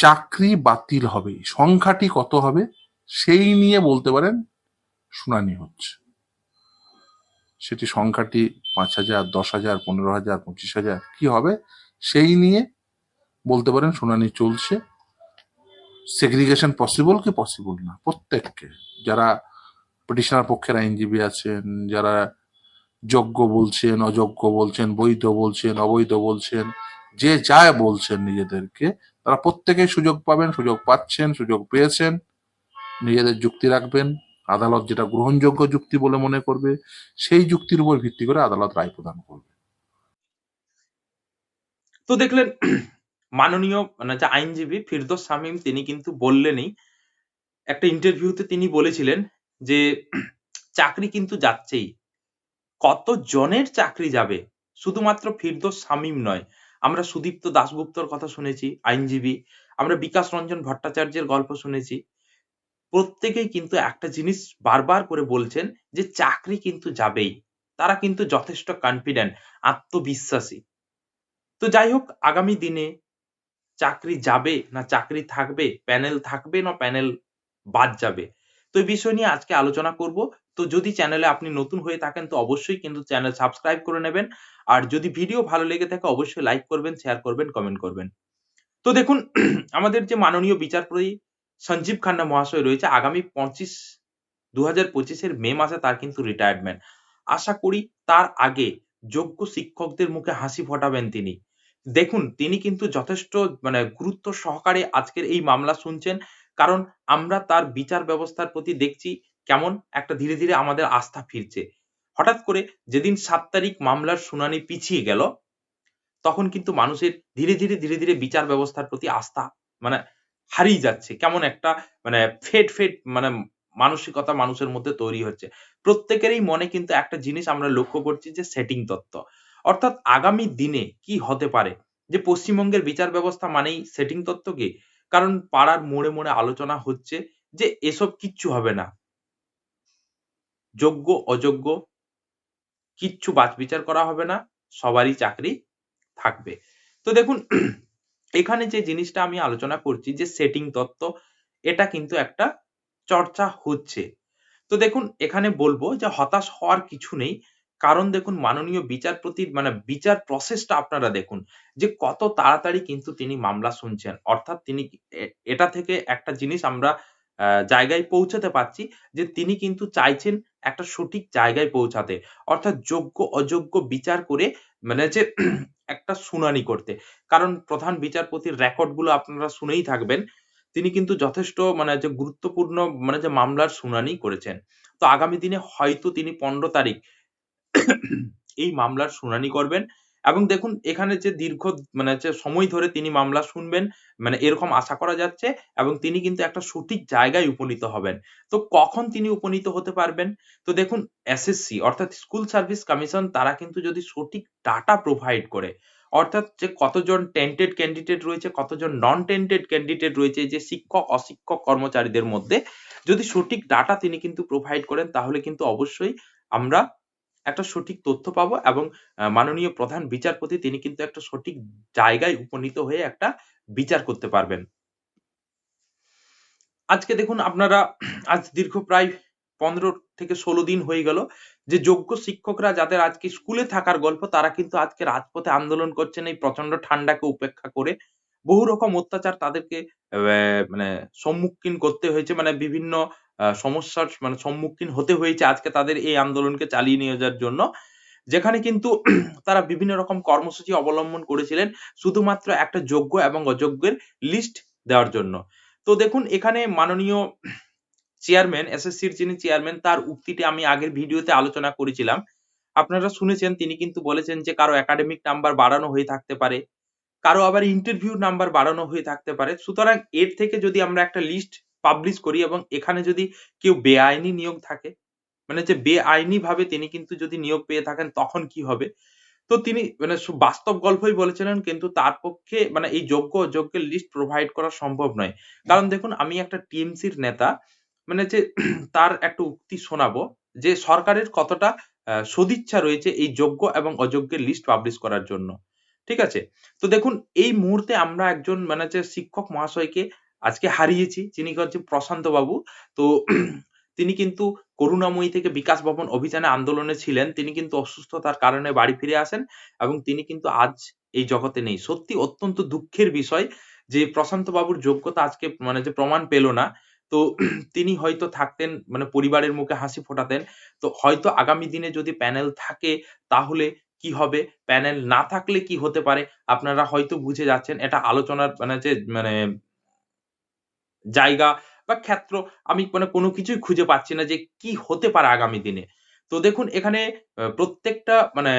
চাকরি বাতিল হবে। সংখ্যাটি কত হবে? সেই নিয়ে বলতে পারেন শুনানি হচ্ছে। সেটি সংখ্যাটি পাঁচ হাজার, দশ হাজার, পনেরো হাজার, পঁচিশ হাজার কি হবে? সেই নিয়ে বলতে পারেন শুনানি চলছে। সেগ্রিগেশন পসিবল কি পসিবল না? প্রত্যেককে। যারা পিটিশনার পক্ষের আইনজীবী আছেন, যারা যোগ্য বলছেন, অযোগ্য বলছেন, বৈধ বলছেন, অবৈধ বলছেন, যে যায় বলছেন নিজেদেরকে তারা প্রত্যেকেই সুযোগ পাবেন, সুযোগ পাচ্ছেন, সুযোগ পেয়েছেন। নিজেদের যুক্তি রাখবেন। আদালত যেটা গ্রহণযোগ্য যুক্তি বলে মনে করবে, সেই যুক্তির উপর ভিত্তি করে আদালত রায় প্রদান করবে। তো দেখলেন, মাননীয় মানে যে আইনজীবী ফিরদোস শামীম, তিনি কিন্তু বললেনই, একটা ইন্টারভিউতে তিনি বলেছিলেন যে, চাকরি কিন্তু যাচ্ছেই। কত জনের চাকরি যাবে? শুধুমাত্র ফিরদোস শামীম নয় আমরা সুদীপ্ত দাশগুপ্তর কথা শুনেছি, আইনজীবী। আমরা বিকাশ রঞ্জন ভট্টাচার্যের গল্প শুনেছি। প্রত্যেকেই কিন্তু একটা জিনিস বারবার করে বলছেন যে, চাকরি কিন্তু যাবেই। তারা কিন্তু যথেষ্ট কনফিডেন্ট আত্মবিশ্বাসী। তো যাই হোক, আগামী দিনে চাকরি যাবে না চাকরি থাকবে প্যানেল থাকবে না প্যানেল বাদ যাবে। তো এই বিষয় নিয়ে আজকে আলোচনা করব। তো যদি চ্যানেলে আপনি নতুন হয়ে থাকেন, তো অবশ্যই কিন্তু চ্যানেল সাবস্ক্রাইব করে নেবেন। আর যদি ভিডিও ভালো লেগে থাকে, অবশ্যই লাইক করবেন শেয়ার করবেন কমেন্ট করবেন। তো দেখুন, আমাদের যে মাননীয় বিচারপতি সঞ্জীব খান্না মহাশয় রয়েছে, আগামী পঁচিশ দু হাজার পঁচিশের মে মাসে তার কিন্তু রিটায়ারমেন্ট আশা করি তার আগে যোগ্য শিক্ষকদের মুখে হাসি ফোটাবেন তিনি। দেখুন, তিনি কিন্তু যথেষ্ট মানে গুরুত্ব সহকারে আজকের এই মামলা শুনছেন। কারণ আমরা তার বিচার ব্যবস্থার প্রতি দেখছি কেমন একটা ধীরে ধীরে আমাদের আস্থা ফিরছে। হঠাৎ করে যেদিন সাত তারিখ মামলার শুনানি পিছিয়ে গেল, তখন কিন্তু মানুষের ধীরে ধীরে ধীরে ধীরে বিচার ব্যবস্থার প্রতি আস্থা মানে হারিয়ে যাচ্ছে। কেমন একটা মানে ফেট ফেট মানে মানসিকতা মানুষের মধ্যে তৈরি হচ্ছে। প্রত্যেকেরই মনে কিন্তু একটা জিনিস আমরা লক্ষ্য করছি যে সেটিং তত্ত্ব। অর্থাৎ আগামী দিনে কি হতে পারে? যে পশ্চিমবঙ্গের বিচার ব্যবস্থা মানেই সেটিং তত্ত্ব কি? কারণ পাড়ার মোড়ে মোড়ে আলোচনা হচ্ছে যে এসব কিচ্ছু হবে না। যোগ্য, অযোগ্য কিচ্ছু বাছ বিচার করা হবে না, সবারই চাকরি থাকবে। তো দেখুন, এখানে যে জিনিসটা আমি আলোচনা করছি যে সেটিং তত্ত্ব, এটা কিন্তু একটা চর্চা হচ্ছে। তো দেখুন, এখানে বলব যে হতাশ হওয়ার কিছু নেই। কারণ দেখুন মাননীয় বিচারপতির মানে বিচার প্রসেসটা আপনারা দেখুন, যে কত তাড়াতাড়ি কিন্তু তিনি মামলা শুনছেন। অর্থাৎ তিনি এটা থেকে একটা জিনিস আমরা জায়গায় পৌঁছাতে পারছি যে তিনি কিন্তু চাইছেন একটা সঠিক জায়গায় পৌঁছাতে। অর্থাৎ যোগ্য, অযোগ্য বিচার করে মানে যে একটা শুনানি করতে। কারণ প্রধান বিচারপতির রেকর্ডগুলো আপনারা শুনেই থাকবেন, তিনি কিন্তু যথেষ্ট মানে যে গুরুত্বপূর্ণ মানে যে মামলার শুনানি করেছেন। তো আগামী দিনে হয়তো তিনি পনেরো তারিখ এই মামলার শুনানি করবেন এবং দেখুন এখানে যে দীর্ঘ মানে যে সময় ধরে তিনি মামলা শুনবেন মানে এরকম আশা করা যাচ্ছে এবং তিনি কিন্তু একটা সঠিক জায়গায় উপনীত হবেন। তো কখন তিনি উপনীত হতে পারবেন? তো দেখুন এসএসসি অর্থাৎ স্কুল সার্ভিস কমিশন, তারা কিন্তু যদি সঠিক ডাটা প্রোভাইড করে, অর্থাৎ যে কতজন টেন্টেড ক্যান্ডিডেট রয়েছে, কতজন নন টেন্টেড ক্যান্ডিডেট রয়েছে, যে শিক্ষক, অশিক্ষক কর্মচারীদের মধ্যে, যদি সঠিক ডাটা তিনি কিন্তু প্রোভাইড করেন, তাহলে কিন্তু অবশ্যই আমরা একটা সঠিক তথ্য পাবো এবং মাননীয় প্রধান বিচারপতি তিনি কিন্তু একটা সঠিক জায়গায় উপনীত হয়ে একটা বিচার করতে পারবেন। আজকে দেখুন আপনারা, আজ দীর্ঘ প্রায় পনেরো থেকে ষোলো দিন হয়ে গেল যে যোগ্য শিক্ষকরা যাদের আজকে স্কুলে থাকার গল্প তারা কিন্তু আজকে রাজপথে আন্দোলন করছেন এই প্রচণ্ড ঠান্ডাকে উপেক্ষা করে। বহু রকম অত্যাচার তাদেরকে মানে সম্মুখীন করতে হয়েছে। মানে বিভিন্ন সমস্যার মানে সম্মুখীন হতে হয়েছে আজকে তাদের এই আন্দোলনকে চালিয়ে নিয়ে যাওয়ার জন্য। যেখানে কিন্তু তারা বিভিন্ন রকম কর্মসূচি অবলম্বন করেছিলেন শুধুমাত্র একটা যোগ্য এবং অযোগ্যের লিস্ট দেওয়ার জন্য। তো দেখুন, এখানে মাননীয় চেয়ারম্যান এসএসসির যিনি চেয়ারম্যান তার উক্তিটি আমি আগের ভিডিওতে আলোচনা করেছিলাম। আপনারা শুনেছেন, তিনি কিন্তু বলেছেন যে কারও একাডেমিক নাম্বার বাড়ানো হয়ে থাকতে পারে, কারও আবার ইন্টারভিউ নাম্বার বাড়ানো হয়ে থাকতে পারে। সুতরাং এর থেকে যদি আমরা একটা লিস্ট পাবলিশ করি এবং এখানে যদি কেউ বেআইনি নিয়োগ থাকে মানে যে বেআইনি ভাবে তিনি কিন্তু যদি নিয়োগ পেয়ে থাকেন তখন কি হবে? তো তিনি মানে বাস্তব গল্পই বলেছিলেন কিন্তু তার পক্ষে মানে এই যোগ্য অযোগ্যের লিস্ট প্রোভাইড করা সম্ভব নয়। কারণ দেখুন, আমি একটা টিএমসির নেতা মানে যে তার একটা উক্তি শোনাবো যে সরকারের কতটা সদিচ্ছা রয়েছে এই যোগ্য এবং অযোগ্যের লিস্ট পাবলিশ করার জন্য। ঠিক আছে? তো দেখুন, এই মুহূর্তে আমরা একজন মানে যে শিক্ষক মহাশয়কে আজকে হারিয়েছি। যিনি হচ্ছে প্রশান্ত বাবু। তো তিনি কিন্তু করুণাময়ী থেকে বিকাশ ভবন অভিযানে আন্দোলনে ছিলেন। তিনি কিন্তু অসুস্থতার কারণে বাড়ি ফিরে আসেন এবং তিনি কিন্তু আজ এই জগতে নেই। সত্যি অত্যন্ত দুঃখের বিষয় যে প্রশান্ত বাবুর যোগ্যতা আজকে মানে যে প্রমাণ পেল না। তো তিনি হয়তো থাকতেন মানে পরিবারের মুখে হাসি ফোটাতেন। তো হয়তো আগামী দিনে যদি প্যানেল থাকে তাহলে কি হবে? প্যানেল না থাকলে কি হতে পারে? আপনারা হয়তো বুঝে যাচ্ছেন। এটা আলোচনার মানে যে মানে জায়গা বা ক্ষেত্র আমি মানে কোনো কিছুই খুঁজে পাচ্ছি না যে কি হতে পারে আগামী দিনে। তো দেখুন, এখানে প্রত্যেকটা মানে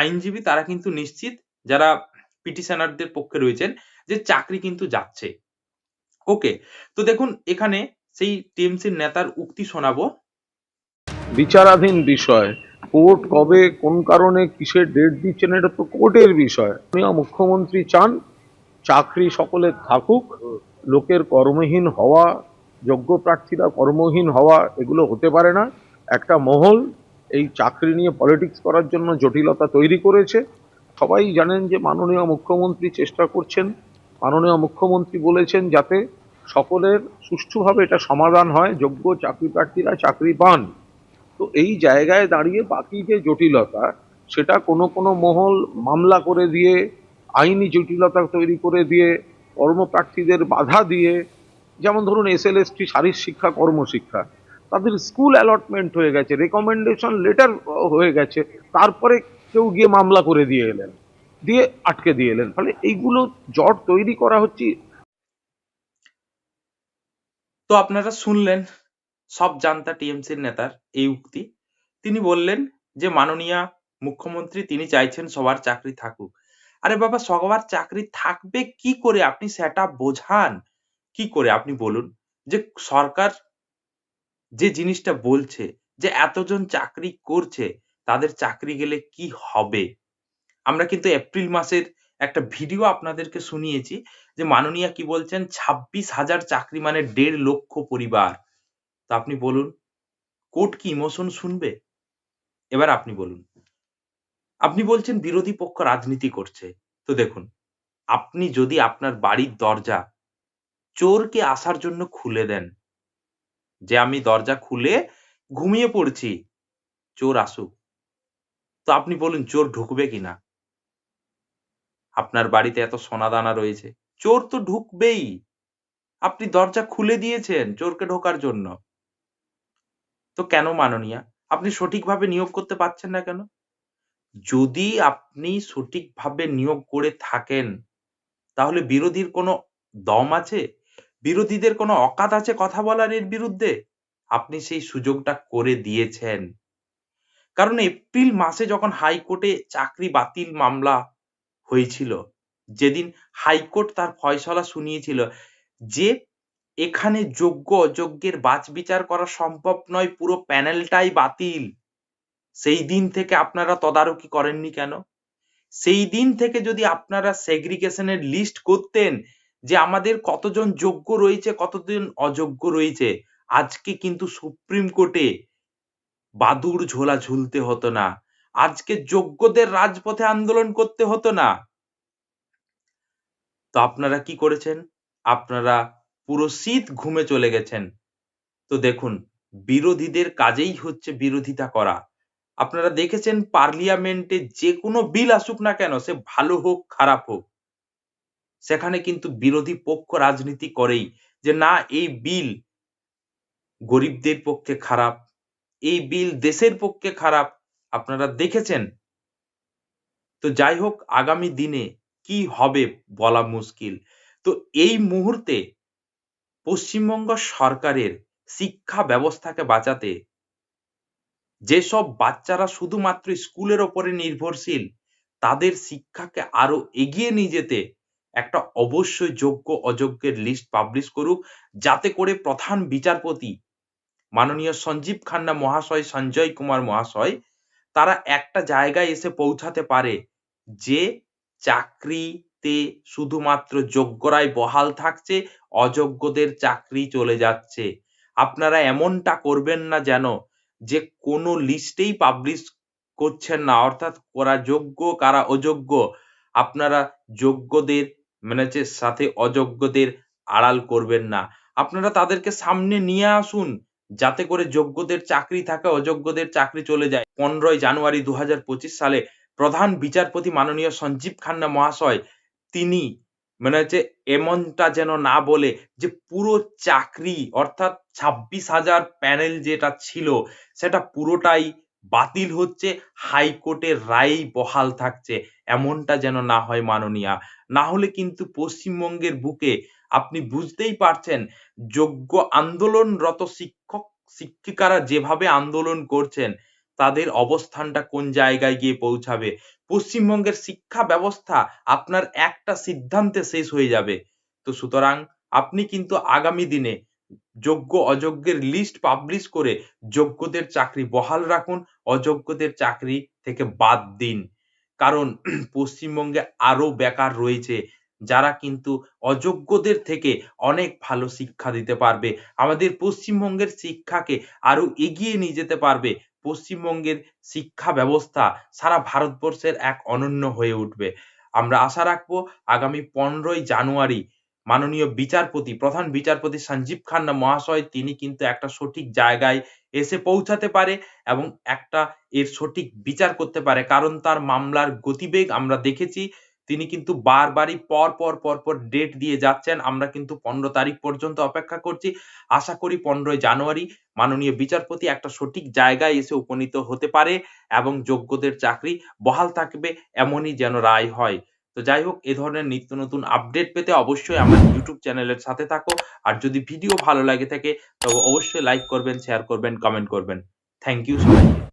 আইনজীবী তারা কিন্তু নিশ্চিত, যারা পিটিশনারদের পক্ষে রয়েছেন, যে চাকরি কিন্তু যাচ্ছে। ওকে, তো দেখুন, এখানে সেই টিএমসির নেতার উক্তি শোনাবো। বিচারাধীন বিষয়, কোর্ট কবে, কোন কারণে, কিসের ডেট দিচ্ছেন, এটা তো কোর্টের বিষয়। মুখ্যমন্ত্রী চান, চাকরি সকলের থাকুক। লোকের কর্মহীন হওয়া, যোগ্য প্রার্থীরা কর্মহীন হওয়া, এগুলো হতে পারে না। একটা মহল এই চাকরি নিয়ে পলিটিক্স করার জন্য জটিলতা তৈরি করেছে। সবাই জানেন যে মাননীয় মুখ্যমন্ত্রী চেষ্টা করছেন। মাননীয় মুখ্যমন্ত্রী বলেছেন যাতে সকলের সুষ্ঠুভাবে এটা সমাধান হয়, যোগ্য চাকরি প্রার্থীরা চাকরি পান। তো এই জায়গায় দাঁড়িয়ে বাকি যে জটিলতা, সেটা কোনো কোনো মহল মামলা করে দিয়ে, আইনি জটিলতা তৈরি করে দিয়ে কর্মপ্রার্থীদের বাধা দিয়ে, যেমন ধরুন এস এল এসটি শারীর শিক্ষা, কর্মশিক্ষা, তাদের স্কুল অ্যালটমেন্ট হয়ে গেছে রেকমেন্ডেশন লেটার হয়ে গেছে, তারপরে কেউ গিয়ে মামলা করে দিয়ে এলেন, দিয়ে আটকে দিয়ে এলেন, ফলে এইগুলো জট তৈরি করা হচ্ছে। তো আপনারা শুনলেন সব জানতা টিএমসির নেতার এই উক্তি। তিনি বললেন যে, মাননীয় মুখ্যমন্ত্রী, তিনি চাইছেন সবার চাকরি থাকুক। আরে বাবা, সবার চাকরি থাকবে কি করে? আপনি সেটা বোঝান। কি করে? আপনি বলুন। যে সরকার যে জিনিসটা বলছে, যে এতজন চাকরি করছে, তাদের চাকরি গেলে কি হবে? আমরা কিন্তু এপ্রিল মাসের একটা ভিডিও আপনাদেরকে শুনিয়েছি, যে মাননীয়া কি বলছেন? ছাব্বিশ হাজার চাকরি মানে দেড় লক্ষ পরিবার। তা আপনি বলুন কোর্ট কি ইমোশন শুনবে? এবার আপনি বলুন। আপনি বলছেন বিরোধী পক্ষ রাজনীতি করছে। তো দেখুন, আপনি যদি আপনার বাড়ির দরজা চোরকে আসার জন্য খুলে দেন, যে আমি দরজা খুলে ঘুমিয়ে পড়ছি, চোর আসুক। তো আপনি বলুন, চোর ঢুকবে কিনা? আপনার বাড়িতে এত সোনাদানা রয়েছে। চোর তো ঢুকবেই। আপনি দরজা খুলে দিয়েছেন চোরকে ঢোকার জন্য। তো কেন মাননীয়া? আপনি সঠিকভাবে নিয়োগ করতে পারছেন না কেন? যদি আপনি সঠিকভাবে নিয়োগ করে থাকেন, তাহলে বিরোধীর কোনো দম আছে? বিরোধীদের কোনো অকাত আছে কথা বলার এর বিরুদ্ধে? আপনি সেই সুযোগটা করে দিয়েছেন। কারণ এপ্রিল মাসে যখন হাইকোর্টে চাকরি বাতিল মামলা হয়েছিল, যেদিন হাইকোর্ট তার ফয়সলা শুনিয়েছিল যে এখানে যোগ্য অযোগ্যের বাছ বিচার করা সম্ভব নয়, পুরো প্যানেলটাই বাতিল। সেই দিন থেকে আপনারা তদারকি করেননি কেন? সেই দিন থেকে যদি আপনারা সেগ্রিগেশনের লিস্ট করতেন যে আমাদের কতজন যোগ্য রয়েছে, কতজন অযোগ্য রয়েছে, আজকে কিন্তু সুপ্রিম কোর্টে বাদুর ঝোলা ঝুলতে হতো না। আজকে যোগ্যদের রাজপথে আন্দোলন করতে হতো না। তো আপনারা কি করেছেন? আপনারা পুরো শীত ঘুমে চলে গেছেন। তো দেখুন, বিরোধীদের কাজেই হচ্ছে বিরোধিতা করা। আপনারা দেখেছেন পার্লিয়ামেন্টে যে কোনো বিল আসুক না কেন, সে ভালো হোক, খারাপ হোক। সেখানে কিন্তু বিরোধী পক্ষ রাজনীতি করেই যে না, এই বিল গরিবদের পক্ষে খারাপ, এই বিল দেশের পক্ষে খারাপ, আপনারা দেখেছেন? তো যাই হোক, আগামী দিনে কি হবে বলা মুশকিল। তো এই মুহূর্তে পশ্চিমবঙ্গ সরকারের শিক্ষা ব্যবস্থাকে বাঁচাতে যেসব বাচ্চারা শুধুমাত্র স্কুলের ওপরে নির্ভরশীল, তাদের শিক্ষাকে আরও এগিয়ে নিয়ে যেতে একটা অবশ্যই যোগ্য অযোগ্যের লিস্ট পাবলিশ করুক, যাতে করে প্রধান বিচারপতি মাননীয় সঞ্জীব খান্না মহাশয়, সঞ্জয় কুমার মহাশয়, তারা একটা জায়গায় এসে পৌঁছাতে পারে যে চাকরিতে শুধুমাত্র যোগ্যরাই বহাল থাকছে, অযোগ্যদের চাকরি চলে যাচ্ছে। আপনারা এমনটা করবেন না যেন যে কোনো লিস্টেই পাবলিশ করছেন না, অর্থাৎ কারা যোগ্য কারা অযোগ্য, আপনারা যোগ্যদের মানে হচ্ছে সাথে অযোগ্যদের আড়াল করবেন না। আপনারা তাদেরকে সামনে নিয়ে আসুন, যাতে করে যোগ্যদের চাকরি থাকে, অযোগ্যদের চাকরি চলে যায়। পনেরোই জানুয়ারি দু হাজার পঁচিশ সালে প্রধান বিচারপতি মাননীয় সঞ্জীব খান্না মহাশয়, তিনি মানে হচ্ছে এমনটা যেন না বলে যে পুরো চাকরি, অর্থাৎ ছাব্বিশ হাজার প্যানেল যেটা ছিল, সেটা পুরোটাই বাতিল হচ্ছে হাইকোর্টের রায়ই বহাল থাকছে। এমনটা যেন না হয় মাননীয়া। না হলে কিন্তু পশ্চিমবঙ্গের বুকে আপনি বুঝতেই পারছেন, যোগ্য আন্দোলনরত শিক্ষক, শিক্ষিকারা যেভাবে আন্দোলন করছেন তাদের অবস্থানটা কোন জায়গায় গিয়ে পৌঁছাবে? পশ্চিমবঙ্গের শিক্ষা ব্যবস্থা আপনার একটা সিদ্ধান্তে শেষ হয়ে যাবে। তো সুতরাং আপনি কিন্তু আগামী দিনে যোগ্য অযোগ্যের লিস্ট পাবলিশ করে যোগ্যদের চাকরি বহাল রাখুন, অযোগ্যদের চাকরি থেকে বাদ দিন। কারণ পশ্চিমবঙ্গে আরও বেকার রয়েছে, যারা কিন্তু অযোগ্যদের থেকে অনেক ভালো শিক্ষা দিতে পারবে। আমাদের পশ্চিমবঙ্গের শিক্ষাকে আরও এগিয়ে নিয়ে যেতে পারবে। পশ্চিমবঙ্গের শিক্ষা ব্যবস্থা সারা ভারতবর্ষের এক অনন্য হয়ে উঠবে। আমরা আশা রাখব আগামী পনেরোই জানুয়ারি মাননীয় বিচারপতি, প্রধান বিচারপতি সঞ্জীব খান্না মহাশয়, তিনি কিন্তু একটা সঠিক জায়গায় এসে পৌঁছাতে পারে এবং একটা এর সঠিক বিচার করতে পারে। কারণ তার মামলার গতিবেগ আমরা দেখেছি তিনি কিন্তু বারবারই পর পর পর পর ডেট দিয়ে যাচ্ছেন। আমরা কিন্তু পনেরো তারিখ পর্যন্ত অপেক্ষা করছি। আশা করি পনেরোই জানুয়ারি মাননীয় বিচারপতি একটা সঠিক জায়গায় এসে উপনীত হতে পারে এবং যোগ্যদের চাকরি বহাল থাকবে এমনই যেন রায় হয়। তো যাই হোক, এ ধরনের নিত্য নতুন আপডেট পেতে অবশ্যই আমার ইউটিউব চ্যানেলের সাথে থাকো। আর যদি ভিডিও ভালো লাগে থাকে, তবে অবশ্যই লাইক করবেন শেয়ার করবেন কমেন্ট করবেন। থ্যাংক ইউ সবাইকে।